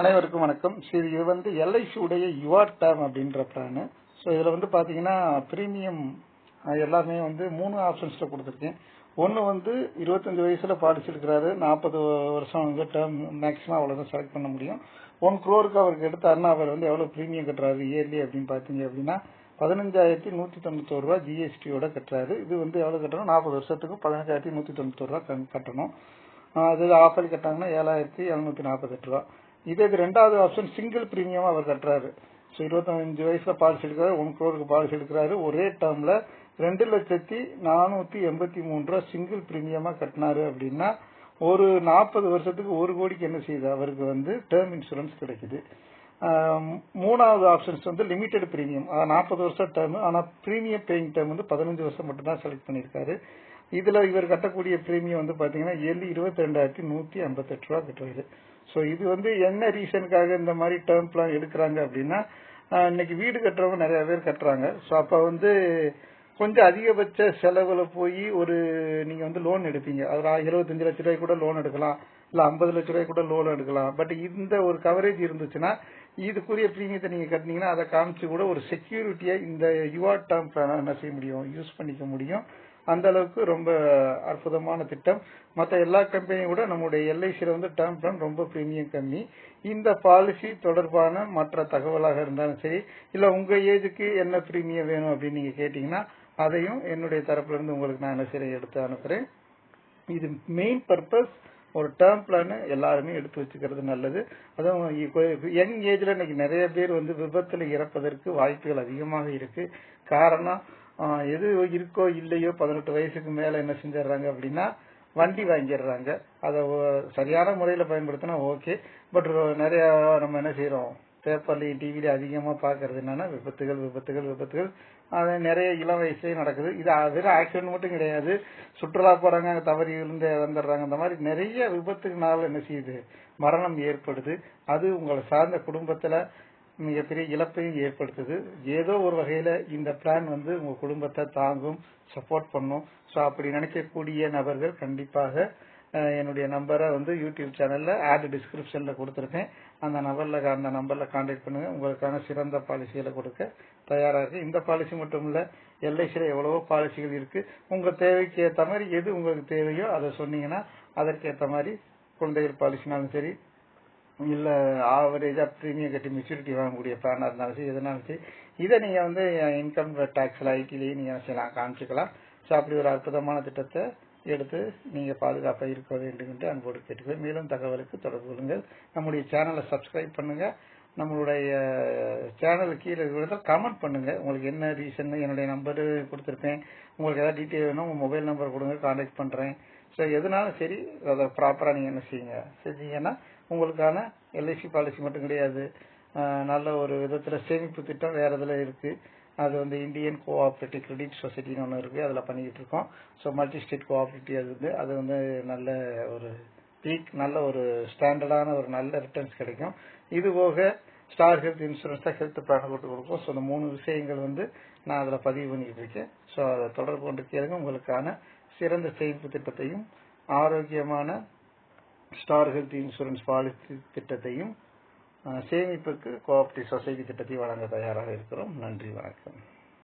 அனைவருக்கும் வணக்கம். சரி இது வந்து எல்ஐசி உடைய யுவர் டேர்ம் அப்படின்ற பிளானு ஸோ இதில் வந்து பார்த்தீங்கன்னா ப்ரீமியம் எல்லாமே வந்து மூணு ஆப்ஷன்ஸில் கொடுத்துருக்கேன். ஒன்று வந்து இருபத்தஞ்சி வயசில் பாலிசி எடுக்கிறாரு நாற்பது வருஷம் வந்து டேர்ம் மேக்ஸிமம் அவ்வளோதான் செலக்ட் பண்ண முடியும். ஒன் குரோருக்கு அவருக்கு எடுத்தாருன்னா அவர் வந்து எவ்வளோ ப்ரீமியம் கட்டுறாரு இயர்லி அப்படின்னு பார்த்தீங்க அப்படின்னா பதினஞ்சாயிரத்தி நூற்றி தொண்ணூத்தோரு ரூபா ஜிஎஸ்டியோட கட்டுறாரு. இது வந்து எவ்வளோ கட்டணும்? நாற்பது வருஷத்துக்கு பதினஞ்சாயிரத்தி நூற்றி தொண்ணூத்தோரு ரூபா கட்டணும். அது ஆஃபர் கட்டாங்கன்னா ஏழாயிரத்தி எழுநூத்தி நாற்பத்தெட்டு ரூபா இதே இது ரெண்டாவது ஆப்ஷன் சிங்கிள் பிரீமியம் அவர் கட்டுறாரு. ஸோ இருபத்தஞ்சு வயசுல பாலிசி எடுக்கிறாரு ஒன் குரோருக்கு பாலிசி எடுக்கிறாரு ஒரே டேர்ம்ல ரெண்டு லட்சத்தி நானூத்தி எண்பத்தி மூணு ரூபா சிங்கிள் பிரீமியமா கட்டினாரு அப்படின்னா ஒரு நாற்பது வருஷத்துக்கு ஒரு கோடிக்கு என்ன செய்யுது? அவருக்கு வந்து டேர்ம் இன்சூரன்ஸ் கிடைக்குது. மூணாவது ஆப்ஷன்ஸ் வந்து லிமிடெட் பிரீமியம் நாற்பது வருஷம் டேர்ம் ஆனால் பிரீமியம் பேயிங் டேர்ம் வந்து பதினஞ்சு வருஷம் மட்டும் தான் செலக்ட் பண்ணியிருக்காரு. இதுல இவர் கட்டக்கூடிய பிரீமியம் வந்து பாத்தீங்கன்னா ஏழு இருபத்தி ரெண்டாயிரத்தி நூத்தி ஐம்பத்தெட்டு ரூபா கட்டுறாரு ஸோ இது வந்து என்ன ரீசனுக்காக இந்த மாதிரி டேர்ம் பிளான் எடுக்கிறாங்க அப்படின்னா இன்னைக்கு வீடு கட்டுறவங்க நிறைய பேர் கட்டுறாங்க. ஸோ அப்ப வந்து கொஞ்சம் அதிகபட்ச செலவுல போய் ஒரு நீங்க வந்து லோன் எடுப்பீங்க. அதில் இருபத்தஞ்சு லட்ச ரூபாய் கூட லோன் எடுக்கலாம். இல்ல ஐம்பது லட்ச ரூபாய் கூட லோன் எடுக்கலாம். பட் இந்த ஒரு கவரேஜ் இருந்துச்சுன்னா இதுக்குரிய பிரீமியத்தை நீங்க கட்டினீங்கன்னா அதை காமிச்சு கூட ஒரு செக்யூரிட்டியை இந்த யுவா டேர்ம் பிளான் என்ன செய்ய முடியும்? யூஸ் பண்ணிக்க முடியும். அந்த அளவுக்கு ரொம்ப அற்புதமான திட்டம். மற்ற எல்லா கம்பெனியும் கூட நம்முடைய எல்ஐசியில் வந்து டேர்ம் பிளான் ரொம்ப ப்ரீமியம் கம்மி. இந்த பாலிசி தொடர்பான மற்ற தகவலாக இருந்தாலும் சரி இல்லை உங்கள் ஏஜுக்கு என்ன ப்ரீமியம் வேணும் அப்படின்னு நீங்கள் கேட்டிங்கன்னா அதையும் என்னுடைய தரப்புலேருந்து உங்களுக்கு நான் என்ன செய்ய எடுத்து அனுப்புகிறேன் இது மெயின் பர்பஸ் ஒரு டேர்ம் பிளான் எல்லாருமே எடுத்து வச்சுக்கிறது நல்லது. அதுவும் யங் ஏஜ்ல இன்னைக்கு நிறைய பேர் வந்து விபத்துல இறப்பதற்கு வாய்ப்புகள் அதிகமாக இருக்கு. காரணம் எது இருக்கோ இல்லையோ பதினெட்டு வயசுக்கு மேல என்ன செஞ்சிடறாங்க அப்படின்னா வண்டி வாங்கிடுறாங்க. அதை சரியான முறையில பயன்படுத்தினா ஓகே. பட் நிறைய நம்ம என்ன செய்யறோம் பேப்பர்லயும் டிவில அதிகமா பாக்குறது என்னன்னா விபத்துகள் விபத்துகள் விபத்துகள். அது நிறைய இளம் வயசுலயே நடக்குது. இது வெறும் ஆக்சிடென்ட் மட்டும் கிடையாது. சுற்றுலா போறாங்க அங்கே தவறி விழுந்து இறந்துடுறாங்க. இந்த மாதிரி நிறைய விபத்துனால என்ன செய்யுது? மரணம் ஏற்படுது. அது உங்களை சார்ந்த குடும்பத்துல மிகப்பெரிய இழப்பையும் ஏற்படுத்துது. ஏதோ ஒரு வகையில இந்த பிளான் வந்து உங்க குடும்பத்தை தாங்கும் சப்போர்ட் பண்ணும். ஸோ அப்படி நினைக்கக்கூடிய நபர்கள் கண்டிப்பாக என்னுடைய நம்பரை வந்து யூடியூப் சேனல்ல ஆட் டிஸ்கிரிப்ஷன்ல கொடுத்துருக்கேன். அந்த நம்பர்ல அந்த நம்பர்ல கான்டாக்ட் பண்ணுங்க. உங்களுக்கான சிறந்த பாலிசிகளை கொடுக்க தயாரா இருக்கு. இந்த பாலிசி மட்டும் இல்ல எல்ஐசியில எவ்வளவோ பாலிசிகள் இருக்கு. உங்க தேவைக்கு ஏற்ற மாதிரி எது உங்களுக்கு தேவையோ அதை சொன்னீங்கன்னா அதற்கேற்ற மாதிரி குழந்தைகள் பாலிசினாலும் சரி இல்ல ஆவரேஜா பிரீமியம் கட்டி மெச்சூரிட்டி வாங்கக்கூடிய பிளானா இருந்தாலும் சரி எதுனாலும் சரி இதை நீங்க வந்து இன்கம் டேக்ஸ்ல ஐடிலையும் நீங்க செய்யலாம் காமிச்சுக்கலாம். ஸோ அப்படி ஒரு அற்புதமான திட்டத்தை எடுத்து நீங்க பாதுகாப்பாக இருக்க வேண்டும் என்று அன்போடு கேட்டுக்கிறேன் மேலும் தகவலுக்கு தொடர்பு கொள்ளுங்கள். நம்முடைய சேனலை சப்ஸ்கிரைப் பண்ணுங்க. நம்மளுடைய சேனல் கீழே இருக்கிறத கமெண்ட் பண்ணுங்க. உங்களுக்கு என்ன ரீசன் என்னுடைய நம்பர் கொடுத்துருப்பேன். உங்களுக்கு ஏதாவது டீட்டெயில் வேணும் உங்க மொபைல் நம்பர் கொடுங்க கான்டாக்ட் பண்றேன். ஸோ எதுனாலும் சரி அதை ப்ராப்பராக நீங்க என்ன செய்யுங்க? செஞ்சீங்கன்னா உங்களுக்கான எல்ஐசி பாலிசி மட்டும் கிடையாது. நல்ல ஒரு விதத்தில் சேமிப்பு திட்டம் வேறு இதில் இருக்குது அது வந்து இந்தியன் கோஆப்ரேட்டிவ் கிரெடிட் சொசைட்டின்னு ஒன்று இருக்குது அதில் பண்ணிக்கிட்டு இருக்கோம். ஸோ மல்டி ஸ்டேட் கோஆப்ரேட்டிவ் அது வந்து அது வந்து நல்ல ஒரு பீக் நல்ல ஒரு ஸ்டாண்டர்டான ஒரு நல்ல ரிட்டர்ன்ஸ் கிடைக்கும். இது போக ஸ்டார் ஹெல்த் இன்சூரன்ஸ் தான் ஹெல்த் பிளான் போட்டு கொடுப்போம். ஸோ இந்த மூணு விஷயங்கள் வந்து நான் அதில் பதிவு பண்ணிக்கிட்டு இருக்கேன். ஸோ அதை தொடர்பு கொண்டு கேளுங்க. உங்களுக்கான சிறந்த சேமிப்பு திட்டத்தையும் ஆரோக்கியமான ஸ்டார் ஹெல்த் இன்சூரன்ஸ் பாலிசி திட்டத்தையும் சேமிப்புக்கு கோஆப்டிவ் சொசைட்டி திட்டத்தையும் வழங்க தயாராக இருக்கிறோம். நன்றி வணக்கம்.